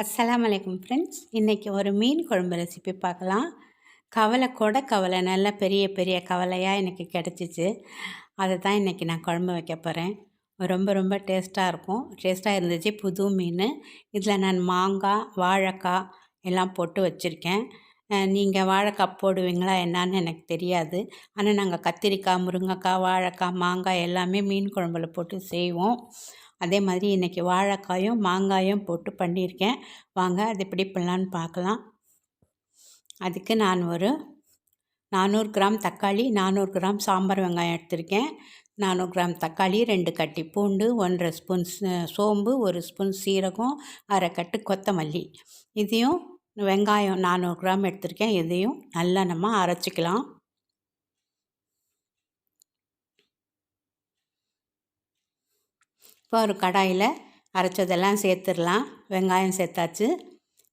அஸ்லாம் வலைக்கம் ஃப்ரெண்ட்ஸ் இன்றைக்கி ஒரு மீன் குழம்பு ரெசிபி பார்க்கலாம். கவலை கொடை கவலை நல்ல பெரிய பெரிய கவலையாக எனக்கு கிடச்சிச்சு. அதை தான் இன்றைக்கி நான் குழம்பு வைக்க போகிறேன் ரொம்ப ரொம்ப டேஸ்ட்டாக இருக்கும். டேஸ்ட்டாக இருந்துச்சு புது மீன். இதில் நான் மாங்காய் வாழைக்காய் எல்லாம் போட்டு வச்சுருக்கேன். நீங்கள் வாழைக்காய் போடுவீங்களா என்னான்னு எனக்கு தெரியாது. ஆனால் நாங்கள் கத்திரிக்காய் முருங்கைக்காய் வாழைக்காய் மாங்காய் எல்லாமே மீன் குழம்புல போட்டு செய்வோம். அதே மாதிரி இன்றைக்கி வாழைக்காயும் மாங்காயும் போட்டு பண்ணியிருக்கேன். வாங்க அது எப்படி பண்ணலான்னு பார்க்கலாம். அதுக்கு நான் ஒரு நானூறு கிராம் தக்காளி நானூறு கிராம் சாம்பார் வெங்காயம் எடுத்திருக்கேன். நானூறு கிராம் தக்காளி ரெண்டு கட்டி பூண்டு ஒன்றரை ஸ்பூன் சோம்பு ஒரு ஸ்பூன் சீரகம் அரை கட்டு கொத்தமல்லி. இதையும் வெங்காயம் நானூறு கிராம் எடுத்திருக்கேன். இதையும் நல்லா நம்ம அரைச்சிக்கலாம். இப்போ ஒரு கடாயில் அரைச்சதெல்லாம் சேர்த்துடலாம். வெங்காயம் சேர்த்தாச்சு.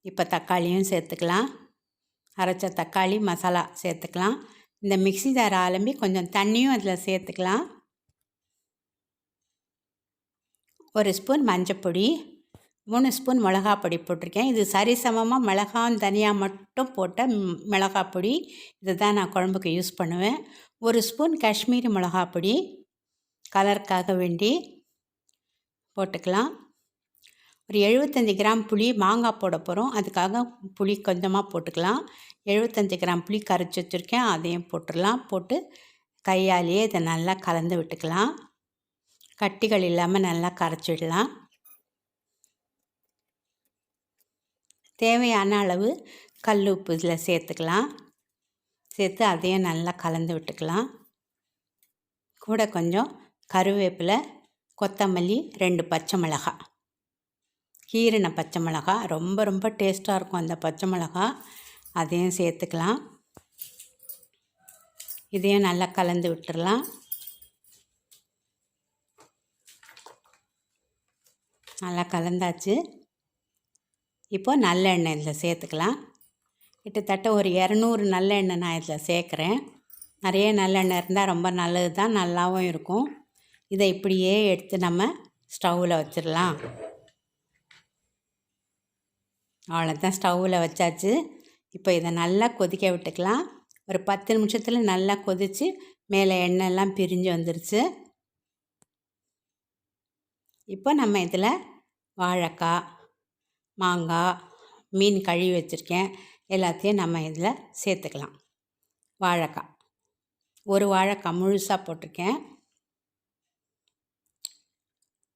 இப்போ தக்காளியும் சேர்த்துக்கலாம். அரைச்ச தக்காளி மசாலா சேர்த்துக்கலாம். இந்த மிக்சி தர ஆலம்பி கொஞ்சம் தண்ணியும் அதில் சேர்த்துக்கலாம். ஒரு ஸ்பூன் மஞ்சப்பொடி. மூணு ஸ்பூன் மிளகா பொடி போட்டிருக்கேன். இது சரிசமமாக மிளகாயும் தனியாக மட்டும் போட்ட மிளகா பொடி. இதை தான் நான் குழம்புக்கு யூஸ் பண்ணுவேன். ஒரு ஸ்பூன் காஷ்மீரி மிளகா பொடி. கலருக்காக வேண்டி போட்டுக்கலாம். ஒரு எழுபத்தஞ்சி கிராம் புளி மாங்காய் போட போகிறோம் அதுக்காக புளி கொஞ்சமாக போட்டுக்கலாம். எழுபத்தஞ்சி கிராம் புளி கரைச்சி வச்சுருக்கேன். அதையும் போட்டுடலாம். போட்டு கையாலேயே இதை நல்லா கலந்து விட்டுக்கலாம். கட்டிகள் இல்லாமல் நல்லா கரைச்சி விடலாம். தேவையான அளவு கல் உப்பு இதில் சேர்த்துக்கலாம். சேர்த்து அதையும் நல்லா கலந்து விட்டுக்கலாம். கூட கொஞ்சம் கருவேப்பிலை கொத்தமல்லி ரெண்டு பச்சை மிளகா. கீரின பச்சை மிளகா ரொம்ப ரொம்ப டேஸ்ட்டாக இருக்கும் அந்த பச்சை மிளகா. அதையும் சேர்த்துக்கலாம். இதையும் நல்லா கலந்து விட்டுடலாம் நல்லா கலந்தாச்சு. இப்போ நல்லெண்ணெய் இதில் சேர்த்துக்கலாம். கிட்டத்தட்ட ஒரு இரநூறு நல்லெண்ணெய் நான் இதில் சேர்க்குறேன். நிறைய நல்லெண்ணெய் இருந்தால் ரொம்ப நல்லது தான் நல்லாவும் இருக்கும். இதை இப்படியே எடுத்து நம்ம ஸ்டவ்வில் வச்சிடலாம். அவ்வளோதான் ஸ்டவ்வில் வச்சாச்சு. இப்போ இதை நல்லா கொதிக்க விட்டுக்கலாம். ஒரு பத்து நிமிஷத்தில் நல்லா கொதித்து மேலே எண்ணெய்லாம் பிரிஞ்சு வந்துருச்சு. இப்போ நம்ம இதில் வாழைக்காய் மாங்காய் மீன் கழுவி வச்சுருக்கேன். எல்லாத்தையும் நம்ம இதில் சேர்த்துக்கலாம். வாழைக்காய். ஒரு வாழைக்காய் முழுசாக போட்டிருக்கேன்.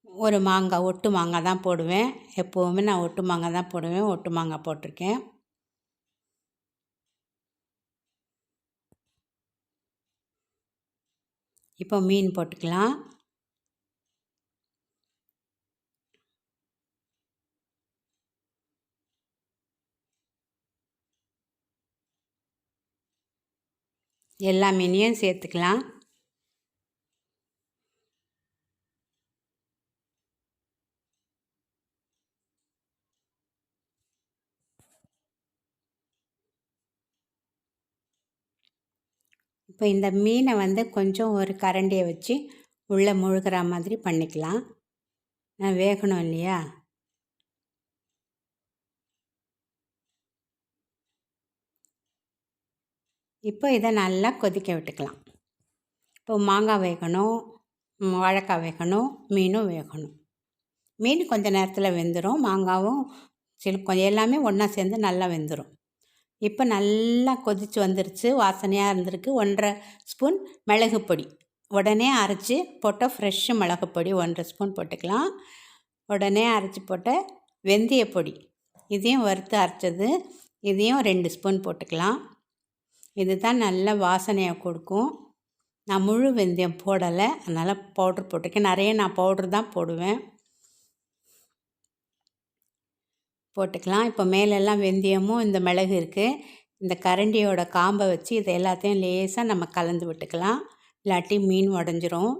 ஒரு மாங்காய் ஒட்டு மாங்காய் தான் போடுவேன். எப்போவுமே நான் ஒட்டு மாங்காய் தான் போடுவேன். ஒட்டு மாங்காய் போட்டிருக்கேன். இப்போ மீன் போட்டுக்கலாம். எல்லா மீனையும் சேர்த்துக்கலாம். இப்போ இந்த மீனை வந்து கொஞ்சம் ஒரு கரண்டியை வச்சு உள்ளே முழுகிற மாதிரி பண்ணிக்கலாம். நான் வேகணும் இல்லையா? இப்போ இதை நல்லா கொதிக்க விட்டுக்கலாம். இப்போ மாங்காய் வேகணும் வாழைக்காய் வேகணும் மீனும் வேகணும். மீன் கொஞ்சம் நேரத்தில் வெந்துடும் மாங்காவும் சில கொஞ்சம் எல்லாமே ஒன்றா சேர்ந்து நல்லா வெந்துடும் இப்போ நல்லா கொதித்து வந்துருச்சு வாசனையாக இருந்திருக்கு. ஒன்றரை ஸ்பூன் மிளகு பொடி. உடனே அரைச்சி போட்ட ஃப்ரெஷ்ஷு மிளகு பொடி ஒன்றரை ஸ்பூன் போட்டுக்கலாம். உடனே அரைச்சி போட்ட வெந்தய பொடி. இதையும் வறுத்து அரைச்சது இதையும் ரெண்டு ஸ்பூன் போட்டுக்கலாம். இது தான் நல்ல வாசனையை கொடுக்கும். நான் முழு வெந்தயம் போடலை. அதனால் பவுட்ரு போட்டிருக்கேன். நிறைய நான் பவுட்ரு தான் போடுவேன். போட்டுக்கலாம். இப்போ மேலெல்லாம் வெந்தயமும் இந்த மிளகு இருக்குது இந்த கரண்டியோட காம்பை வச்சு இதை எல்லாத்தையும் லேசாக நம்ம கலந்து விட்டுக்கலாம். இல்லாட்டி மீன் உடஞ்சிரும்.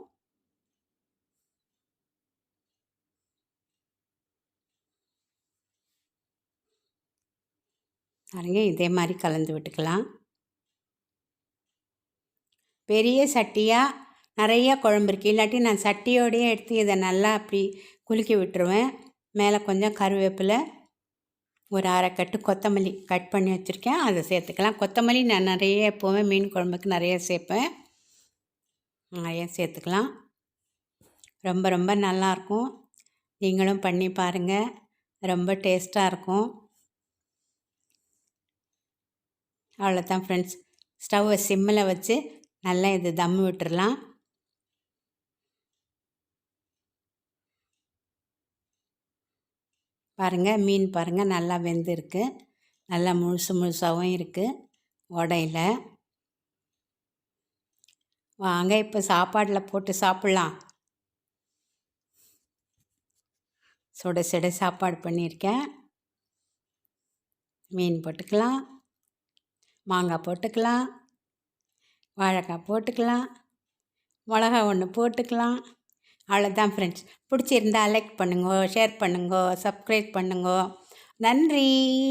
பாருங்க இதே மாதிரி கலந்து விட்டுக்கலாம். பெரிய சட்டியாக நிறைய குழம்பு இருக்குது இல்லாட்டி நான் சட்டியோடையே எடுத்து இதை நல்லா அப்படி குலுக்கி விட்டுருவேன். மேலே கொஞ்சம் கருவேப்பிலை ஒரு அரை கட்டு கொத்தமல்லி கட் பண்ணி வச்சுருக்கேன். அதை சேர்த்துக்கலாம். கொத்தமல்லி நான் நிறைய எப்போவுமே மீன் குழம்புக்கு நிறைய சேர்ப்பேன். நிறைய சேர்த்துக்கலாம். ரொம்ப ரொம்ப நல்லாயிருக்கும். நீங்களும் பண்ணி பாருங்கள் ரொம்ப டேஸ்ட்டாக இருக்கும். அவ்வளோதான் ஃப்ரெண்ட்ஸ் ஸ்டவ்வை சிம்மில் வச்சு நல்லா இது தம் விட்டுறலாம். பாருங்கள் மீன் பாருங்கள் நல்லா வெந்திருக்கு. நல்லா முழுசு முழுசாகவும் இருக்குது உடையில வாங்க இப்போ சாப்பாடில் போட்டு சாப்பிட்லாம். சுட சுட சாப்பாடு பண்ணியிருக்கேன். மீன் போட்டுக்கலாம். மாங்காய் போட்டுக்கலாம். வாழைக்காய் போட்டுக்கலாம். மிளகா ஒன்று போட்டுக்கலாம். அவ்வளோதான் ஃப்ரெண்ட்ஸ் பிடிச்சிருந்தா லைக் பண்ணுங்க ஷேர் பண்ணுங்க சப்ஸ்கிரைப் பண்ணுங்க. நன்றி.